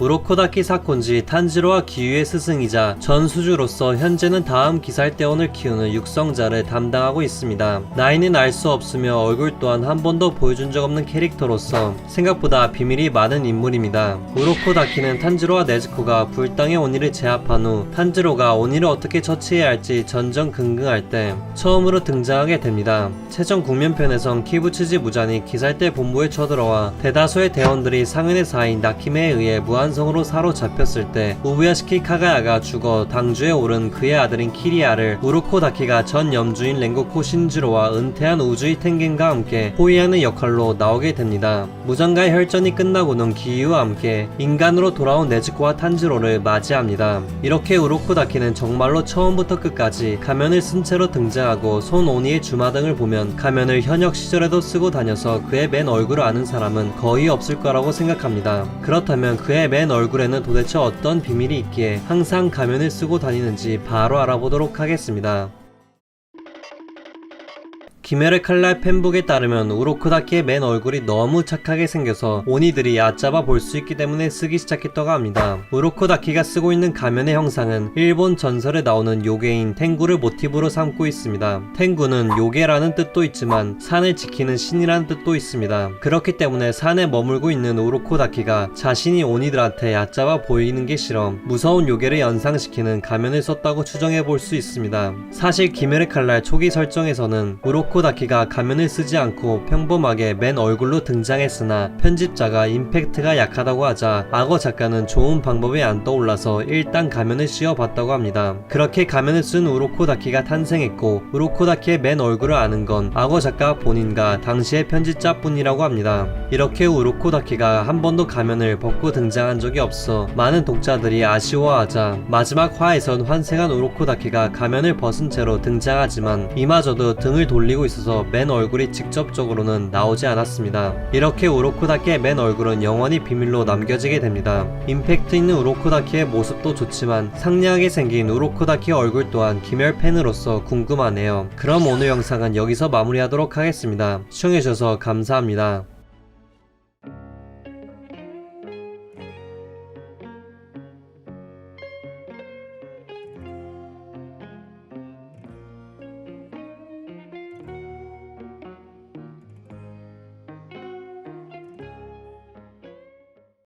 우로코다키 사콘지 탄지로와 기유의 스승이자 전 수주로서 현재는 다음 기살대원을 키우는 육성자를 담당하고 있습니다. 나이는 알 수 없으며 얼굴 또한 한 번도 보여준 적 없는 캐릭터로서 생각보다 비밀이 많은 인물입니다. 우로코다키는 탄지로와 네즈코가 불당의 오니를 제압한 후 탄지로가 오니를 어떻게 처치해야 할지 전전긍긍할 때 처음으로 등장하게 됩니다. 최종 국면편에선 키부츠지 무잔이 기살대 본부에 쳐들어와 대다수의 대원들이 상은의 사인 나키메에 의해 무한 성으로 사로잡혔을 때 우부야시키 카가야가 죽어 당주에 오른 그의 아들인 키리아를 우루코다키가 전 염주인 랭고쿠 신지로와 은퇴한 우주이 텐겐과 함께 호위하는 역할로 나오게 됩니다. 무장가의 혈전이 끝나고는 기이와 함께 인간으로 돌아온 네즈코와 탄지로를 맞이합니다. 이렇게 우로코 다키는 정말로 처음부터 끝까지 가면을 쓴 채로 등장하고 손 오니의 주마 등을 보면 가면을 현역 시절에도 쓰고 다녀서 그의 맨 얼굴을 아는 사람은 거의 없을 거라고 생각합니다. 그렇다면 그의 맨 얼굴에는 도대체 어떤 비밀이 있기에 항상 가면을 쓰고 다니는지 바로 알아보도록 하겠습니다. 김열의 칼날 팬북에 따르면 우로코다키의 맨 얼굴이 너무 착하게 생겨서 오니들이 얕잡아 볼 수 있기 때문에 쓰기 시작했다고 합니다. 우로코다키가 쓰고 있는 가면의 형상은 일본 전설에 나오는 요괴인 탱구를 모티브로 삼고 있습니다. 탱구는 요괴라는 뜻도 있지만 산을 지키는 신이라는 뜻도 있습니다. 그렇기 때문에 산에 머물고 있는 우로코다키가 자신이 오니들한테 얕잡아 보이는 게 싫어 무서운 요괴를 연상시키는 가면을 썼다고 추정해 볼 수 있습니다. 사실 김열의 칼날 초기 설정에서는 우로코 다키가 가면을 쓰지 않고 평범하게 맨 얼굴로 등장했으나 편집자가 임팩트가 약하다고 하자 악어 작가는 좋은 방법이 안 떠올라서 일단 가면을 씌워봤다고 합니다. 그렇게 가면을 쓴 우로코다키가 탄생했고 우로코다키의 맨 얼굴을 아는 건 악어 작가 본인과 당시의 편집자뿐이라고 합니다. 이렇게 우로코다키가 한 번도 가면을 벗고 등장한 적이 없어 많은 독자들이 아쉬워하자 마지막 화에선 환생한 우로코다키가 가면을 벗은 채로 등장하지만 이마저도 등을 돌리고 있어서 맨 얼굴이 직접적으로는 나오지 않았습니다. 이렇게 우로코다키의 맨 얼굴은 영원히 비밀로 남겨지게 됩니다. 임팩트 있는 우로코다키의 모습도 좋지만 상냥하게 생긴 우로코다키 얼굴 또한 김열 팬으로서 궁금하네요. 그럼 오늘 영상은 여기서 마무리하도록 하겠습니다. 시청해주셔서 감사합니다.